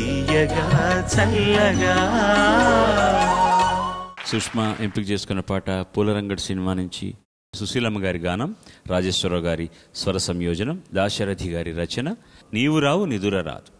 తీయగా చల్లగా. సుష్మా ఎంపిక చేసుకున్న పాట పూలరంగడ్ సినిమా నుంచి సుశీలమ్మ గారి గానం రాజేశ్వరరావు గారి స్వర సంయోజనం దాశరథి గారి రచన నీవు రావు నిదుర రాదు.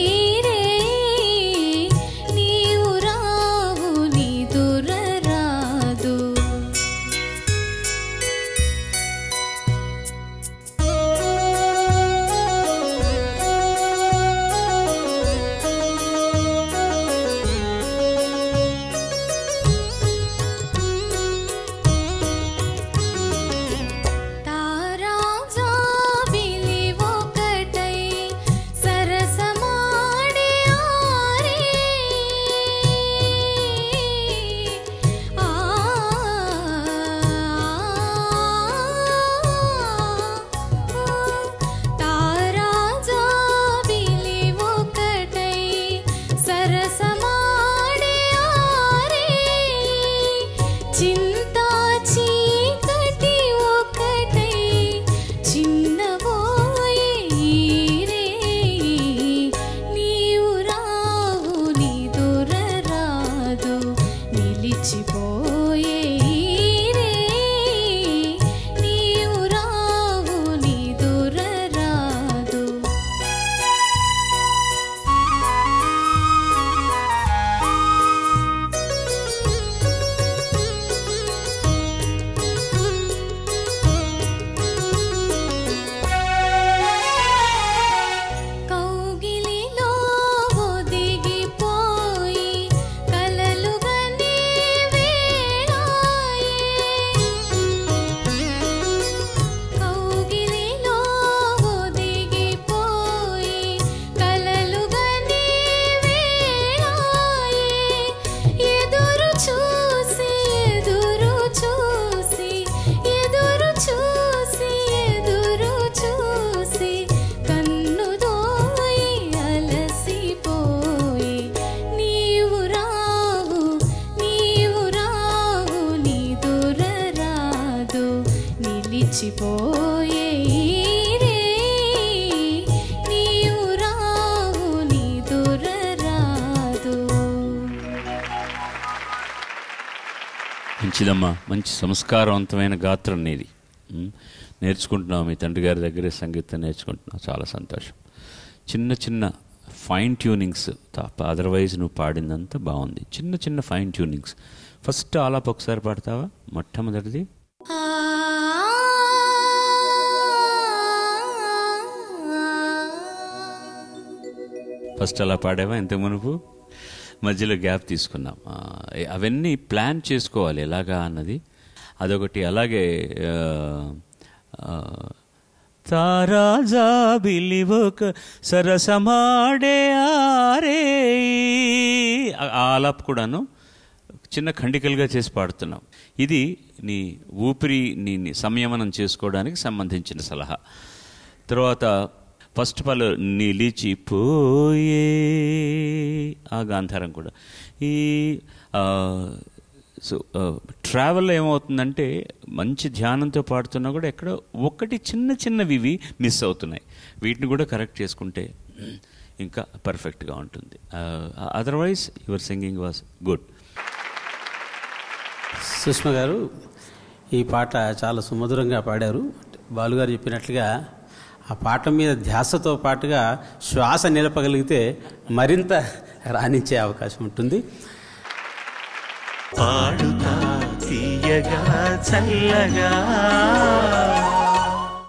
మంచిదమ్మా. మంచి సంస్కారవంతమైన గాత్రం నీది. నేర్చుకుంటున్నావు మీ తండ్రి గారి దగ్గరే సంగీతం నేర్చుకుంటున్నావు. చాలా సంతోషం. చిన్న చిన్న ఫైన్ ట్యూనింగ్స్ తప్ప అదర్వైజ్ నువ్వు పాడిందంతా బాగుంది. చిన్న చిన్న ఫైన్ ట్యూనింగ్స్ ఫస్ట్ ఆలాప్ ఒకసారి పాడతావా? మొట్టమొదటిది. ఫస్ట్ అలా పాడావా? ఇంత మునుపు? మధ్యలో గ్యాప్ తీసుకున్నాం. అవన్నీ ప్లాన్ చేసుకోవాలి ఎలాగా అన్నది. అదొకటి అలాగే ఆ, ఆ, తారాజా సరసమాడే ఆరే. ఆ- ఆలాప్ కూడాను చిన్న ఖండికలుగా చేసి పాడుతున్నాం. ఇది నీ ఊపిరి నీ సంయమనం చేసుకోవడానికి సంబంధించిన సలహా. తర్వాత ఫస్ట్ పలు నిలిచిపోయే ఆ గాంధారం కూడా. ఈ సో ట్రావెల్లో ఏమవుతుందంటే మంచి ధ్యానంతో పాడుతున్నా కూడా ఎక్కడో ఒకటి చిన్న చిన్నవి మిస్ అవుతున్నాయి. వీటిని కూడా కరెక్ట్ చేసుకుంటే ఇంకా పర్ఫెక్ట్గా ఉంటుంది. Otherwise your singing was good Sushma గారు ఈ పాట చాలా సుమధురంగా పాడారు. బాలుగారు చెప్పినట్లుగా ఆ పాట మీద ధ్యాసతో పాటుగా శ్వాస నిలపగలిగితే మరింత రాణించే అవకాశం ఉంటుంది. పాడుతా తీయగా చల్లగా.